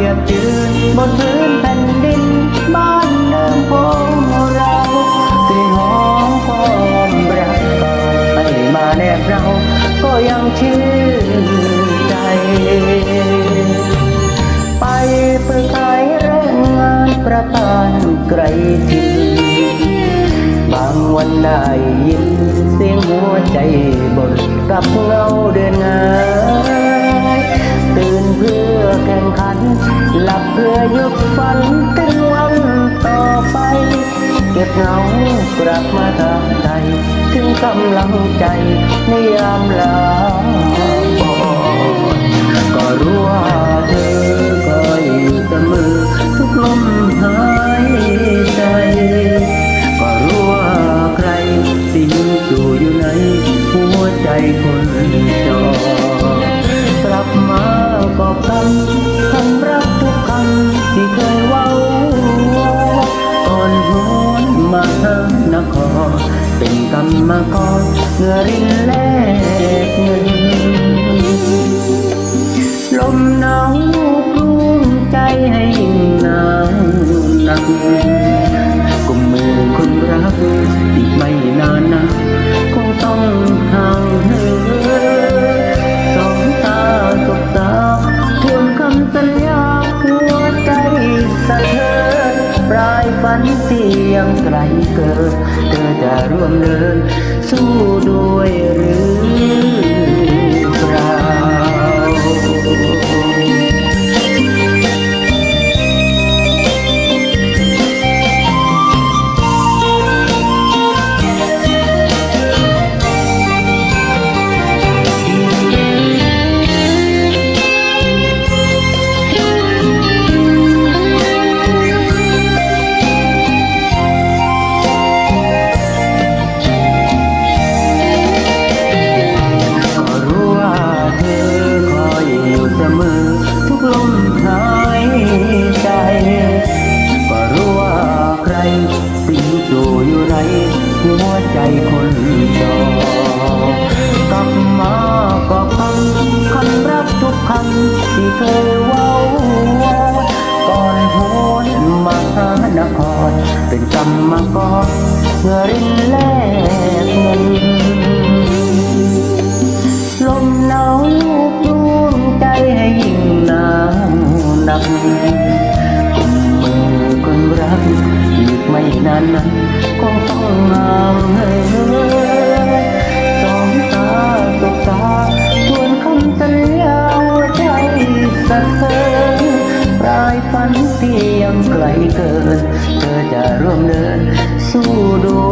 อยากยืนบนพื้นแผ่นดิน บ้านเดิมของเรากลิ่นหอมความรักเก่าให้มาแนบเรา ก็ยังชื่นใจ ไปเพื่อขายแรงงานประทานไกลถิ่นบางวันได้ยินเสียงหัวใจบ่นกับเงาเดินงายตื่นเพื่อแข่งขัน เพื่อหยุดฝันถึงวันต่อไป เก็บเงากลับมาทางใจ ถึงกำลังใจในยามลาบอดก็รู้ว่าเธอก็อยู่เสมอทุกลมหายใจ ก็รู้ว่าใครสิ่งอยู่อยู่ในหัวใจคนจอกลับมาก็คำคำ เป็นกรรมกรเงื่อรินแลกเงินลมหนาวกลุ้มใจให้ ฝันเสียงไกลเกินเธอจะร่วมเดิน สู้ด้วยหรือ เป็นกรรมกรเมื่อรินแลกเงินลมหนาวรูมใจให้ยิ่งหนาวนักกุมมือคนรักอีกไม่นานนั้นคงต้องงามเลยสองตาตกตาทวนคำสัญใจสะเทือนปลายฝันที่ยังไกลเกิน เธอจะร่วมเดินสู้ด้วย